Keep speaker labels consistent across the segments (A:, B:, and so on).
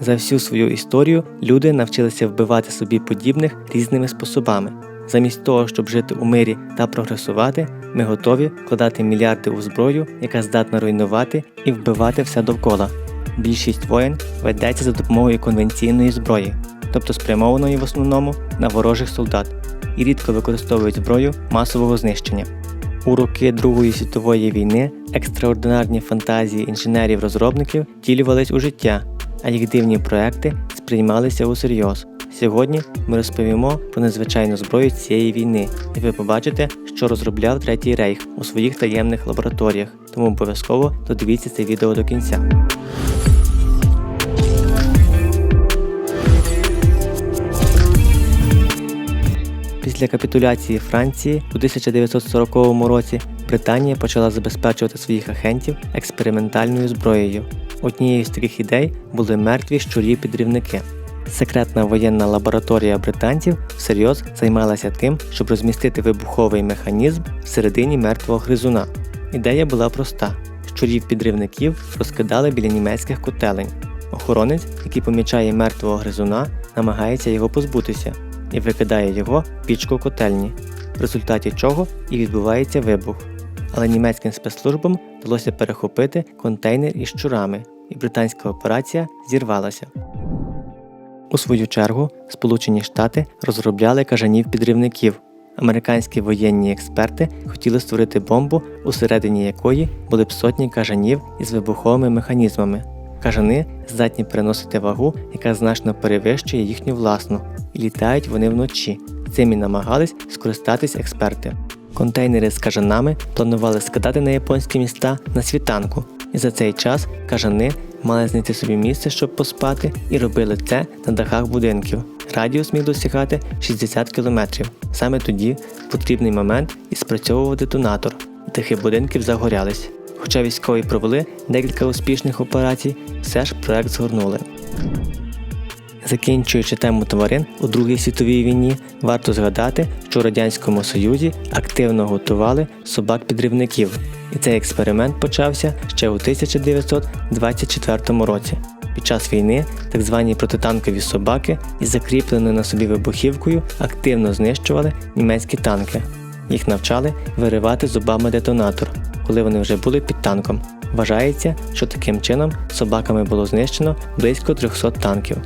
A: За всю свою історію люди навчилися вбивати собі подібних різними способами. Замість того, щоб жити у мирі та прогресувати, ми готові вкладати мільярди у зброю, яка здатна руйнувати і вбивати все довкола. Більшість воєн ведеться за допомогою конвенційної зброї, тобто спрямованої в основному на ворожих солдат, і рідко використовують зброю масового знищення. У роки Другої світової війни екстраординарні фантазії інженерів-розробників втілювались у життя, а їх дивні проекти сприймалися усерйоз. Сьогодні ми розповімо про незвичайну зброю цієї війни, і ви побачите, що розробляв Третій Рейх у своїх таємних лабораторіях. Тому обов'язково додивіться це відео до кінця. Після капітуляції Франції у 1940 році Британія почала забезпечувати своїх агентів експериментальною зброєю. Однією з таких ідей були мертві щурі-підрівники. Секретна воєнна лабораторія британців всерйоз займалася тим, щоб розмістити вибуховий механізм всередині мертвого гризуна. Ідея була проста: щурів-підривників розкидали біля німецьких котелень. Охоронець, який помічає мертвого гризуна, намагається його позбутися і викидає його в пічку котельні, в результаті чого і відбувається вибух. Але німецьким спецслужбам вдалося перехопити контейнер із щурами, і британська операція зірвалася. У свою чергу Сполучені Штати розробляли кажанів-підривників. Американські воєнні експерти хотіли створити бомбу, усередині якої були б сотні кажанів із вибуховими механізмами. Кажани здатні переносити вагу, яка значно перевищує їхню власну, і літають вони вночі. Цим і намагались скористатись експерти. Контейнери з кажанами планували скидати на японські міста на світанку, і за цей час кажани мали знайти собі місце, щоб поспати, і робили це на дахах будинків. Радіус міг досягати 60 км. Саме тоді, в потрібний момент, і спрацьовував детонатор. Дахи будинків загорялись. Хоча військові провели декілька успішних операцій, все ж проект згорнули. Закінчуючи тему тварин у Другій світовій війні, варто згадати, що у Радянському Союзі активно готували собак-підривників, і цей експеримент почався ще у 1924 році. Під час війни так звані протитанкові собаки із закріпленою на собі вибухівкою активно знищували німецькі танки. Їх навчали виривати зубами детонатор, коли вони вже були під танком. Вважається, що таким чином собаками було знищено близько 300 танків.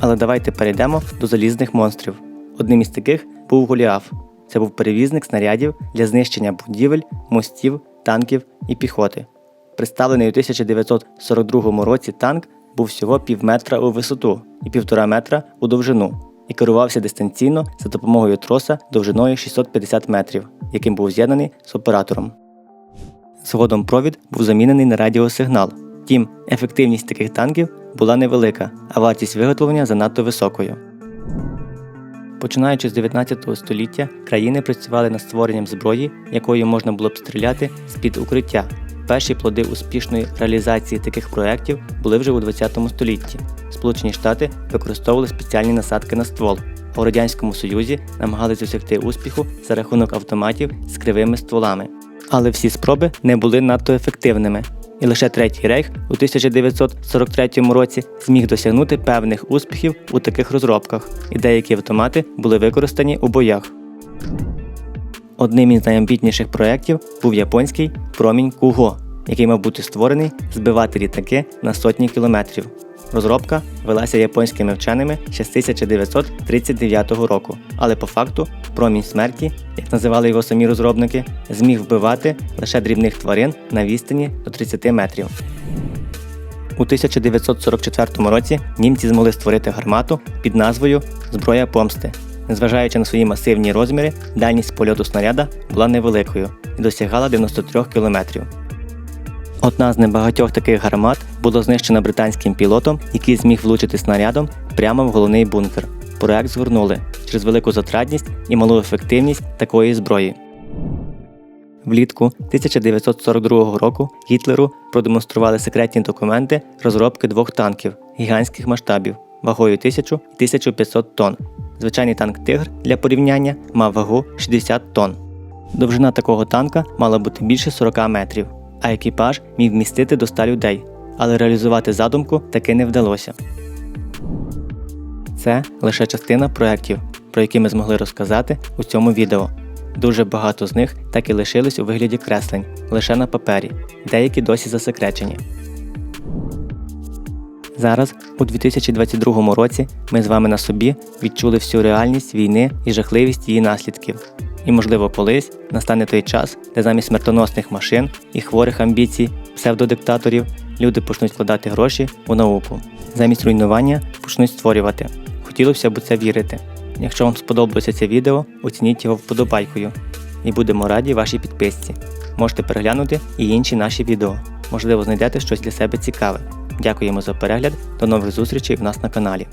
A: Але давайте перейдемо до залізних монстрів. Одним із таких був Голіаф. Це був перевізник снарядів для знищення будівель, мостів, танків і піхоти. Представлений у 1942 році танк був всього пів метра у висоту і півтора метра у довжину, і керувався дистанційно за допомогою троса довжиною 650 метрів, яким був з'єднаний з оператором. Згодом провід був замінений на радіосигнал. Втім, ефективність таких танків була невелика, а вартість виготовлення занадто високою. Починаючи з 19 століття, країни працювали над створенням зброї, якою можна було б стріляти з-під укриття. Перші плоди успішної реалізації таких проєктів були вже у 20 столітті. Сполучені Штати використовували спеціальні насадки на ствол, а у Радянському Союзі намагалися досягти успіху за рахунок автоматів з кривими стволами. Але всі спроби не були надто ефективними, і лише Третій рейх у 1943 році зміг досягнути певних успіхів у таких розробках, і деякі автомати були використані у боях. Одним із найамбітніших проєктів був японський промінь Куго, який мав бути створений збивати літаки на сотні кілометрів. Розробка велася японськими вченими ще з 1939 року, але по факту промінь смерті, як називали його самі розробники, зміг вбивати лише дрібних тварин на відстані до 30 метрів. У 1944 році німці змогли створити гармату під назвою Зброя помсти. Незважаючи на свої масивні розміри, дальність польоту снаряда була невеликою і досягала 93 кілометрів. Одна з небагатьох таких гармат була знищена британським пілотом, який зміг влучити снарядом прямо в головний бункер. Проект згорнули через велику затратність і малу ефективність такої зброї. Влітку 1942 року Гітлеру продемонстрували секретні документи розробки двох танків гігантських масштабів вагою 1000 і 1500 тонн. Звичайний танк Тигр для порівняння мав вагу 60 тонн. Довжина такого танка мала бути більше 40 метрів, а екіпаж міг вмістити до 100 людей. але реалізувати задумку таки не вдалося. Це лише частина проєктів, про які ми змогли розказати у цьому відео. Дуже багато з них так і лишились у вигляді креслень, лише на папері, деякі досі засекречені. Зараз, у 2022 році, ми з вами на собі відчули всю реальність війни і жахливість її наслідків. І, можливо, колись настане той час, де замість смертоносних машин і хворих амбіцій, псевдодиктаторів, люди почнуть вкладати гроші у науку. Замість руйнування почнуть створювати. Хотілося б у це вірити. Якщо вам сподобалося це відео, оцініть його вподобайкою. І будемо раді вашій підписці. Можете переглянути і інші наші відео. Можливо, знайдете щось для себе цікаве. Дякуємо за перегляд. До нових зустрічей в нас на каналі.